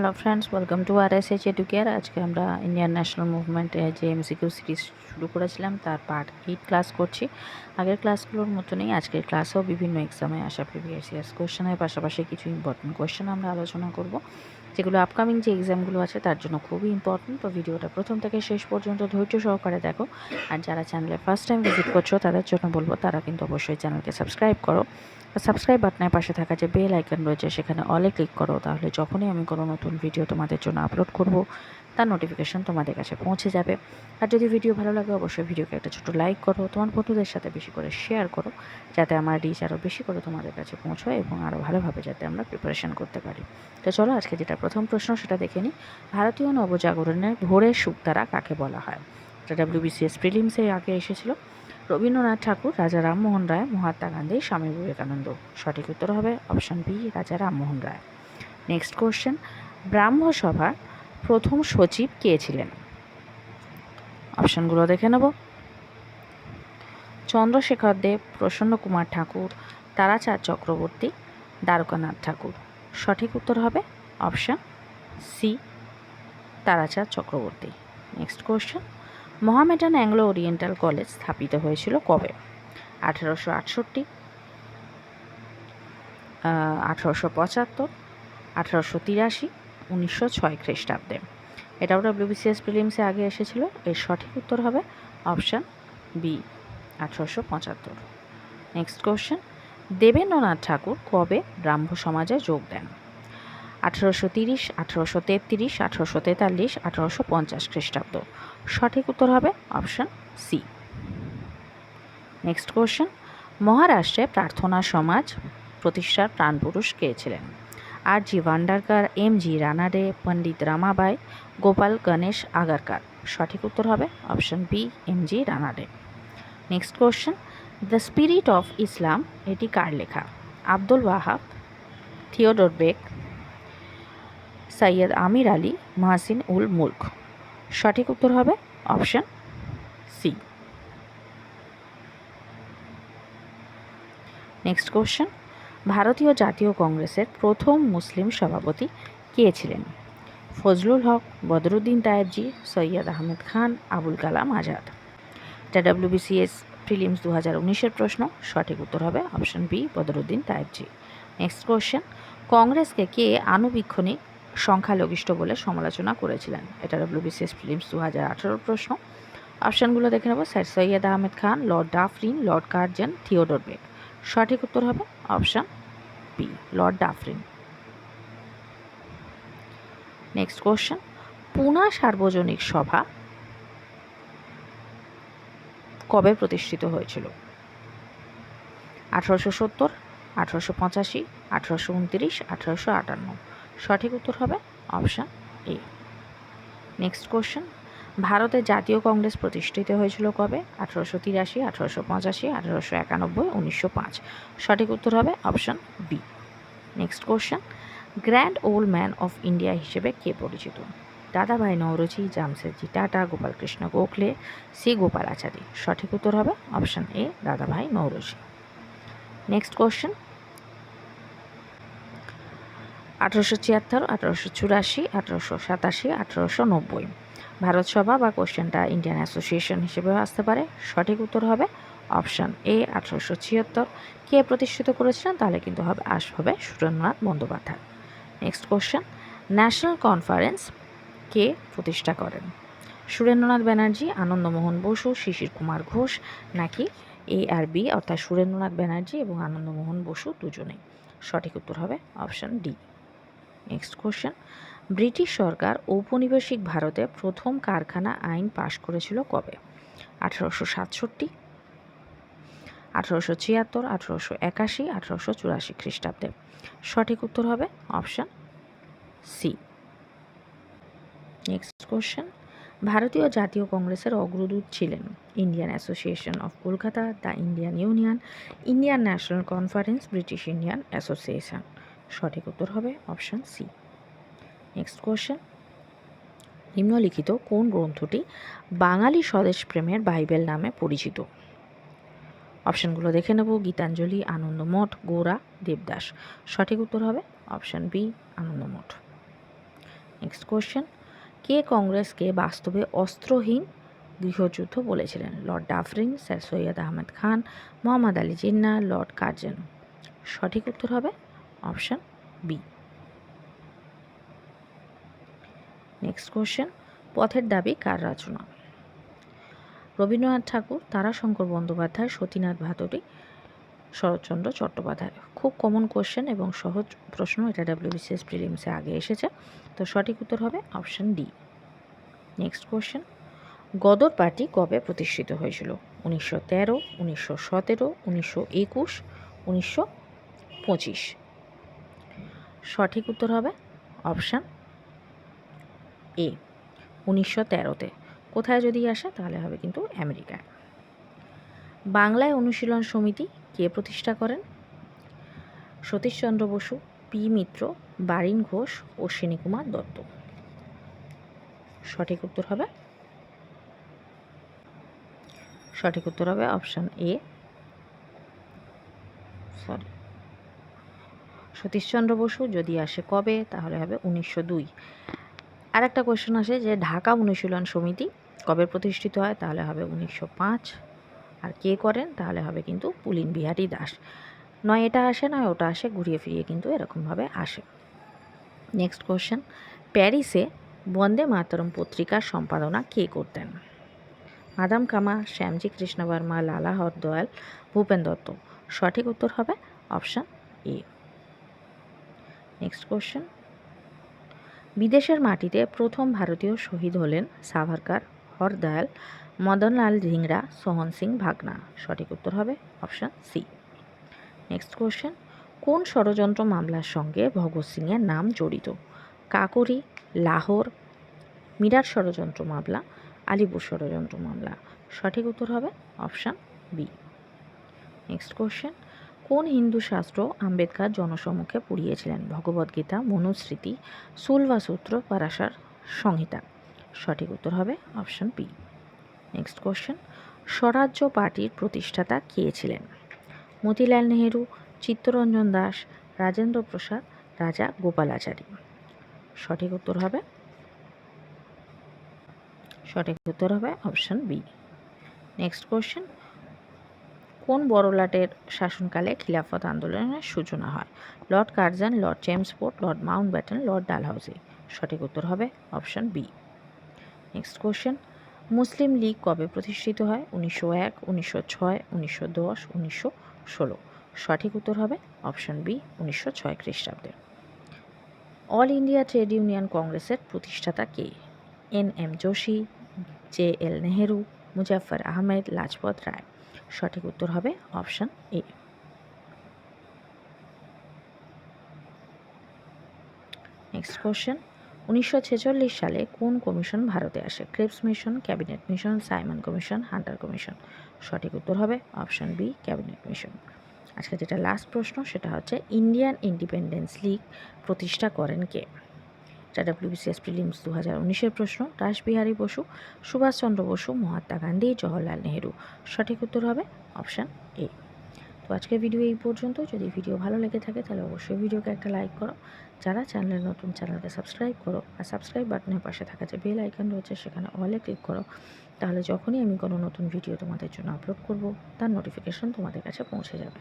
Hello friends welcome to R S H educare আজকে আমরা Indian national মুভমেন্টে যে এমসিকিউ সিরিজ শুরু করেছিলাম, তার পার্ট এইট ক্লাস করছি। আগের ক্লাসগুলোর মতনই আজকের ক্লাসেও বিভিন্ন এক্সামে আসা প্রিভিয়াস ইয়ার্স কোয়েশনের পাশাপাশি কিছু ইম্পর্টেন্ট কোয়েশন আমরা আলোচনা করব। যেগুলো আপকামিং যে এক্সামগুলো আছে, তার জন্য খুবই ইম্পর্টেন্ট তো ভিডিওটা প্রথম থেকে শেষ পর্যন্ত ধৈর্য সহকারে দেখো। আর যারা চ্যানেলে ফার্স্ট টাইম ভিজিট করছ, তাদের জন্য বলব, তারা কিন্তু অবশ্যই চ্যানেলকে সাবস্ক্রাইব করো। সাবস্ক্রাইব বাটনের পাশে থাকা যে বেল আইকন রয়েছে, সেখানে অলে ক্লিক করো। তাহলে যখনই আমি কোনো নতুন ভিডিও তোমাদের জন্য আপলোড করব তার নোটিফিকেশান তোমাদের কাছে পৌঁছে যাবে। আর যদি ভিডিও ভালো লাগে, অবশ্যই ভিডিওকে একটা ছোটো লাইক করো, তোমার বন্ধুদের সাথে বেশি করে শেয়ার করো, যাতে আমার রিচ আরও বেশি করে তোমাদের কাছে পৌঁছয় এবং আরও ভালোভাবে যাতে আমরা প্রিপারেশান করতে পারি। তো চলো, আজকে যেটা প্রথম প্রশ্ন, সেটা দেখে নিই। ভারতীয় নবজাগরণের ভোরের সুক্তারা কাকে বলা হয়? এটা ডাব্লিউবিসিএস প্রিলিমসে আগে এসেছিল। রবীন্দ্রনাথ ঠাকুর, রাজা রামমোহন রায়, মহাত্মা গান্ধী, স্বামী বিবেকানন্দ। সঠিক উত্তর হবে option B Raja Rammohan Roy. Next question ব্রাহ্মসভার প্রথম সচিব কে ছিলেন? অপশনগুলো দেখে নেব। চন্দ্রশেখর দেব প্রসন্ন কুমার ঠাকুর, তারাচাঁদ চক্রবর্তী, দ্বারকানাথ ঠাকুর। সঠিক উত্তর হবে option C, Tarachand Chakraborty. Next question. Mohammedan Anglo Oriental college স্থাপিত হয়েছিল কবে? আঠেরোশো আটষট্টি আঠেরোশো পঁচাত্তর, আঠেরোশো তিরাশি উনিশশো ছয় খ্রিস্টাব্দে। এটাও ডাব্লিউবিসিএস প্রিলিমসে আগে এসেছিল। এর সঠিক উত্তর হবে অপশান বি আঠেরোশো পঁচাত্তর। নেক্সট কোশ্চেন দেবেন্দ্রনাথ ঠাকুর কবে ব্রাহ্ম সমাজে যোগ দেন? আঠেরোশো তিরিশ, আঠারোশো তেত্রিশ, আঠেরোশো তেতাল্লিশ, আঠেরোশো পঞ্চাশ খ্রিস্টাব্দ। সঠিক উত্তর হবে অপশান সি নেক্সট কোশ্চেন মহারাষ্ট্রে প্রার্থনা সমাজ প্রতিষ্ঠার প্রাণপুরুষ কে ছিলেন? R G Bhandarkar M G Ranade Pandita Ramabai Gopal Ganesh Agarkar সঠিক উত্তর হবে option B M G Ranade next question the spirit of Islam এটি কার লেখা আব্দুল ওয়াহাব থিওডোর বেক সৈয়দ আমির আলী মাহসিন উল মুল্ক সঠিক উত্তর হবে অপশান সি নেক্সট কোশ্চেন ভারতীয় জাতীয় কংগ্রেসের প্রথম মুসলিম সভাপতি কে ছিলেন? ফজলুল হক, বদরুদ্দিন তায়েবজি, সৈয়দ আহমেদ খান, আবুল কালাম আজাদ। এটা ডাব্লিউবিসিএস প্রিলিমস দু হাজার উনিশের প্রশ্ন। সঠিক উত্তর হবে option B Badruddin Tyabji. Next question কংগ্রেসকে কে আনুবীক্ষণিক সংখ্যালঘিষ্ঠ বলে সমালোচনা করেছিলেন? এটা ডাব্লিউবিসিএস ফিল্মস দু হাজার আঠারোর প্রশ্ন। অপশানগুলো দেখে নেব। Sir Syed Ahmed Khan, lord Dufferin, lord Curzon, Theodore Beck. সঠিক উত্তর হবে option B lord Dufferin next question Poona Sarvajanik Sabha কবে প্রতিষ্ঠিত হয়েছিল? আঠারোশো সত্তর, আঠারোশো পঁচাশি, আঠারোশো উনত্রিশ, আঠারোশো আটান্ন। সঠিক উত্তর হবে অপশান এ নেক্সট কোশ্চেন ভারতের জাতীয় কংগ্রেস প্রতিষ্ঠিত হয়েছিল কবে? আঠারোশো তিরাশি, আঠারোশো পঁচাশি, আঠারোশো একানব্বই, উনিশশো পাঁচ। সঠিক উত্তর হবে option B. Next question. Grand old man of India হিসেবে কে পরিচিত? দাদাভাই নওরোজি, জামশেদজি টাটা, গোপালকৃষ্ণ গোখলে, সি গোপাল গোপালাচারী সঠিক উত্তর হবে অপশান এ, দাদাভাই নওরোজি। Next question. আঠারোশো ছিয়াত্তর, আঠারোশো চুরাশি, আঠারোশো সাতাশি, আঠারোশো নব্বই। ভারত সভা বা কোশ্চেনটা ইন্ডিয়ান অ্যাসোসিয়েশন হিসেবেও আসতে পারে। সঠিক উত্তর হবে অপশান এ আঠারোশো ছিয়াত্তর। কে প্রতিষ্ঠিত করেছিলেন? তাহলে কিন্তু হবে আস হবে Surendranath Bandyopadhyay. Next question national conference কে প্রতিষ্ঠা করেন? সুরেন্দ্রনাথ ব্যানার্জি, আনন্দমোহন বসু, শিশির কুমার ঘোষ নাকি এ আর বি অর্থাৎ সুরেন্দ্রনাথ ব্যানার্জি এবং আনন্দমোহন বসু দুজনেই? সঠিক উত্তর হবে option D next question British সরকার ঔপনিবেশিক ভারতে প্রথম কারখানা আইন পাশ করেছিল কবে? আঠারোশো সাতষট্টি, আঠারোশো ছিয়াত্তর, আঠারোশো একাশি, আঠারোশো চুরাশি খ্রিস্টাব্দে। সঠিক উত্তর হবে অপশান সি। নেক্সট কোশ্চেন ভারতীয় জাতীয় কংগ্রেসের অগ্রদূত ছিলেন Indian association of Kolkata, the Indian union, Indian national conference, British Indian association. সঠিক উত্তর হবে অপশান সি নেক্সট কোয়েশ্চেন নিম্নলিখিত কোন গ্রন্থটি বাঙালি স্বদেশ প্রেমের বাইবেল নামে পরিচিত? অপশানগুলো দেখে নেব। গীতাঞ্জলি, আনন্দমঠ, গোরা, দেবদাস। সঠিক উত্তর হবে option B Anandamath. Next question কে কংগ্রেসকে বাস্তবে অস্ত্রহীন গৃহযুদ্ধ বলেছিলেন? Lord Dufferin sir Syed Ahmed Khan Mohammad Ali Jinnah lord Curzon সঠিক উত্তর হবে অপশান বি নেক্সট কোশ্চেন পথের দাবি কার রচনা? রবীন্দ্রনাথ ঠাকুর, তারাশঙ্কর বন্দ্যোপাধ্যায়, সতীনাথ ভাদুরী শরৎচন্দ্র চট্টোপাধ্যায়। খুব কমন কোশ্চেন এবং সহজ প্রশ্ন, এটা ডাব্লিউবিসিএস প্রিলিমসে আগে এসেছে। তো সঠিক উত্তর হবে option D next question Ghadar party কবে প্রতিষ্ঠিত হয়েছিল? উনিশশো তেরো, উনিশশো সতেরো, উনিশশো একুশ, উনিশশো পঁচিশ। সঠিক উত্তর হবে অপশান এ, উনিশশো তেরোতে। কোথায় যদি আসে, তাহলে হবে কিন্তু আমেরিকায়। বাংলায় অনুশীলন সমিতি কে প্রতিষ্ঠা করেন? সতীশচন্দ্র বসু, পি মিত্র, বারিন ঘোষ অশ্বিনী কুমার দত্ত। সঠিক উত্তর হবে? সঠিক উত্তর হবে option A. Sorry. Satishchandra Basu যদি আসে কবে, তাহলে হবে উনিশশো দুই। আর একটা কোয়েশ্চেন আসে যে, ঢাকা অনুশীলন সমিতি কবে প্রতিষ্ঠিত হয়, তাহলে হবে উনিশশো পাঁচ। আর কে করেন, তাহলে হবে কিন্তু পুলিন বিহারী দাস। নয় এটা আসে, নয় ওটা আসে, ঘুরিয়ে ফিরিয়ে কিন্তু এরকমভাবে আসে। নেক্সট কোয়েশ্চেন প্যারিসে বন্দে মাতরম পত্রিকার সম্পাদনা কে করতেন? মাদাম কামা, শ্যামজি কৃষ্ণ বর্মা লালা হরদয়াল, ভূপেন দত্ত। সঠিক উত্তর হবে অপশান এ। নেক্সট কোশ্চেন বিদেশের মাটিতে প্রথম ভারতীয় শহীদ হলেন সাভারকার হরদয়াল, মদনলাল ধিংরা, সোহন সিং ভাগনা। সঠিক উত্তর হবে অপশান সি নেক্সট কোশ্চেন কোন ষড়যন্ত্র মামলার সঙ্গে ভগৎ সিংয়ের নাম জড়িত? কাকরি, লাহোর মিরাট ষড়যন্ত্র মামলা, আলিপুর ষড়যন্ত্র মামলা। সঠিক উত্তর হবে অপশান বি নেক্সট কোশ্চেন কোন হিন্দু শাস্ত্র আম্বেদকর জনসম্মুখে পড়িয়েছিলেন? ভগবদ্গীতা মনুস্মৃতি সুলভা সূত্র পারাসার সংহিতা। সঠিক উত্তর হবে option B. Next question. Swarajya পার্টির প্রতিষ্ঠাতা কে ছিলেন? মতিলাল নেহেরু, চিত্তরঞ্জন দাস, রাজেন্দ্র প্রসাদ, রাজা গোপালাচারী। সঠিক উত্তর হবে? সঠিক উত্তর হবে অপশন বি। Next question. বড়লাটের শাসনকালে খিলাফত আন্দোলনের সূচনা হয়? Lord Curzon, lord Chelmsford lord Mountbatten lord Dalhousie সঠিক উত্তর হবে option B. Next question. Muslim League কবে প্রতিষ্ঠিত হয়? উনিশশো এক, উনিশশো ছয়, উনিশশো দশ, উনিশশো ষোলো। সঠিক উত্তর হবে অপশান বি, উনিশশো ছয় খ্রিস্টাব্দে। অল ইন্ডিয়া ট্রেড ইউনিয়ন কংগ্রেসের প্রতিষ্ঠাতা কে? N M Joshi, J L Nehru Muzaffar Ahmed Lajpat Rai. সঠিক উত্তর হবে অপশান এ। নেক্সট কোশ্চেন উনিশশো ছেচল্লিশ সালে কোন কমিশন ভারতে আসে? Cripps mission cabinet mission Simon commission Hunter commission সঠিক উত্তর হবে অপশান বি ক্যাবিনেট মিশন আজকে যেটা লাস্ট প্রশ্ন, সেটা হচ্ছে ইন্ডিয়ান ইন্ডিপেন্ডেন্স লিগ প্রতিষ্ঠা করেন কে? ডাব্লিউবিসিএস প্রিলিমস দু হাজার উনিশের প্রশ্ন রাসবিহারী বসু, সুভাষচন্দ্র বসু, মহাত্মা গান্ধী, জওহরলাল নেহেরু। সঠিক উত্তর হবে অপশান এ। তো আজকের ভিডিও এই পর্যন্ত। যদি ভিডিও ভালো লেগে থাকে তাহলে অবশ্যই ভিডিওকে একটা লাইক করো। যারা চ্যানেলের নতুন চ্যানেলকে সাবস্ক্রাইব করো আর সাবস্ক্রাইব বাটনের পাশে থাকা যে বেল আইকন রয়েছে সেখানে অলে ক্লিক করো। তাহলে যখনই আমি কোনো নতুন ভিডিও তোমাদের জন্য আপলোড করব, তার নোটিফিকেশন তোমাদের কাছে পৌঁছে যাবে।